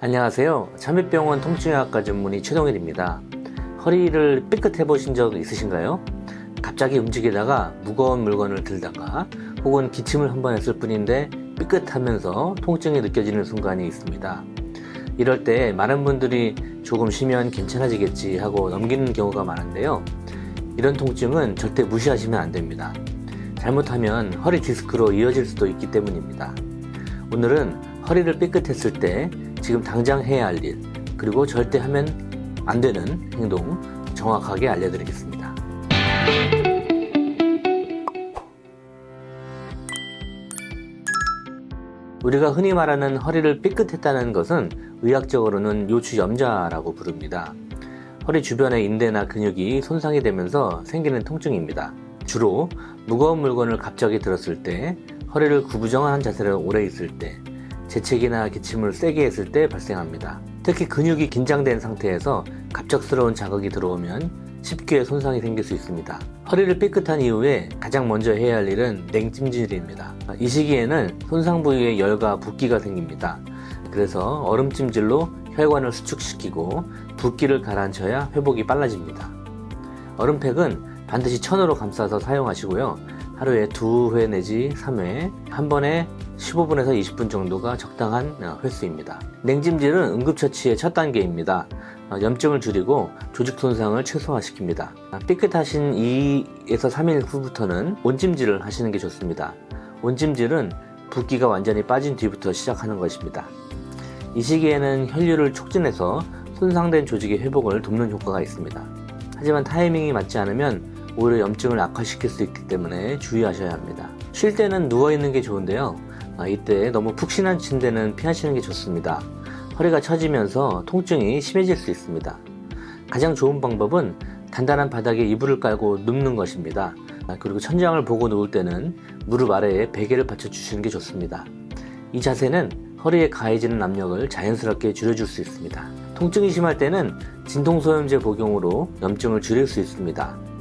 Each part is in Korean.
안녕하세요. 참외병원 통증의학과 전문의 최동일입니다. 허리를 삐끗해 보신 적 있으신가요? 갑자기 움직이다가 무거운 물건을 들다가 혹은 기침을 한 번 했을 뿐인데 삐끗하면서 통증이 느껴지는 순간이 있습니다. 이럴 때 많은 분들이 조금 쉬면 괜찮아지겠지 하고 넘기는 경우가 많은데요. 이런 통증은 절대 무시하시면 안 됩니다. 잘못하면 허리 디스크로 이어질 수도 있기 때문입니다. 오늘은 허리를 삐끗했을 때 지금 당장 해야 할 일, 그리고 절대 하면 안 되는 행동 정확하게 알려드리겠습니다. 우리가 흔히 말하는 허리를 삐끗했다는 것은 의학적으로는 요추염자라고 부릅니다. 허리 주변의 인대나 근육이 손상이 되면서 생기는 통증입니다. 주로 무거운 물건을 갑자기 들었을 때, 허리를 구부정한 자세로 오래 있을 때, 재채기나 기침을 세게 했을 때 발생합니다. 특히 근육이 긴장된 상태에서 갑작스러운 자극이 들어오면 쉽게 손상이 생길 수 있습니다. 허리를 삐끗한 이후에 가장 먼저 해야 할 일은 냉찜질입니다. 이 시기에는 손상 부위에 열과 붓기가 생깁니다. 그래서 얼음찜질로 혈관을 수축시키고 붓기를 가라앉혀야 회복이 빨라집니다. 얼음팩은 반드시 천으로 감싸서 사용하시고요. 하루에 두 회 내지 3회, 한 번에 15분에서 20분 정도가 적당한 어, 횟수입니다. 냉찜질은 응급처치의 첫 단계입니다. 어, 염증을 줄이고 조직 손상을 최소화시킵니다. 아, 삐끗하신 2에서 3일 후부터는 온찜질을 하시는 게 좋습니다. 온찜질은 붓기가 완전히 빠진 뒤부터 시작하는 것입니다. 이 시기에는 혈류를 촉진해서 손상된 조직의 회복을 돕는 효과가 있습니다. 하지만 타이밍이 맞지 않으면 오히려 염증을 악화시킬 수 있기 때문에 주의하셔야 합니다. 쉴 때는 누워있는 게 좋은데요. 아, 이때 너무 푹신한 침대는 피하시는 게 좋습니다. 허리가 처지면서 통증이 심해질 수 있습니다. 가장 좋은 방법은 단단한 바닥에 이불을 깔고 눕는 것입니다. 아, 그리고 천장을 보고 누울 때는 무릎 아래에 베개를 받쳐주시는 게 좋습니다. 이 자세는 허리에 가해지는 압력을 자연스럽게 줄여줄 수 있습니다. 통증이 심할 때는 진통소염제 복용으로 염증을 줄일 수 있습니다.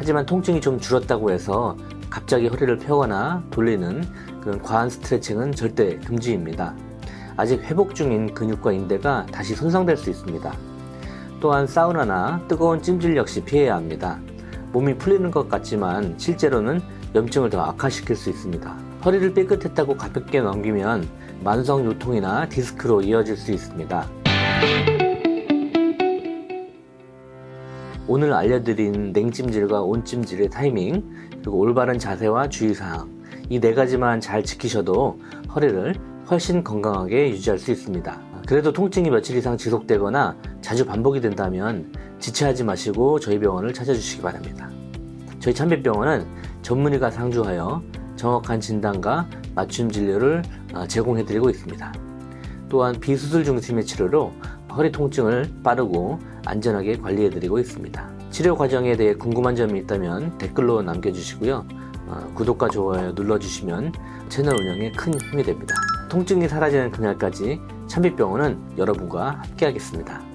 하지만 통증이 좀 줄었다고 해서 갑자기 허리를 펴거나 돌리는 그런 과한 스트레칭은 절대 금지입니다. 아직 회복 중인 근육과 인대가 다시 손상될 수 있습니다. 또한 사우나나 뜨거운 찜질 역시 피해야 합니다. 몸이 풀리는 것 같지만 실제로는 염증을 더 악화시킬 수 있습니다. 허리를 삐끗했다고 가볍게 넘기면 만성 요통이나 디스크로 이어질 수 있습니다. 오늘 알려드린 냉찜질과 온찜질의 타이밍, 그리고 올바른 자세와 주의사항, 이 네 가지만 잘 지키셔도 허리를 훨씬 건강하게 유지할 수 있습니다. 그래도 통증이 며칠 이상 지속되거나 자주 반복이 된다면 지체하지 마시고 저희 병원을 찾아주시기 바랍니다. 저희 참배병원은 전문의가 상주하여 정확한 진단과 맞춤 진료를 어, 제공해드리고 있습니다. 또한 비수술 중심의 치료로 허리 통증을 빠르고 안전하게 관리해드리고 있습니다. 치료 과정에 대해 궁금한 점이 있다면 댓글로 남겨주시고요. 어, 구독과 좋아요 눌러주시면 채널 운영에 큰 힘이 됩니다. 통증이 사라지는 그날까지 참빛병원은 여러분과 함께하겠습니다.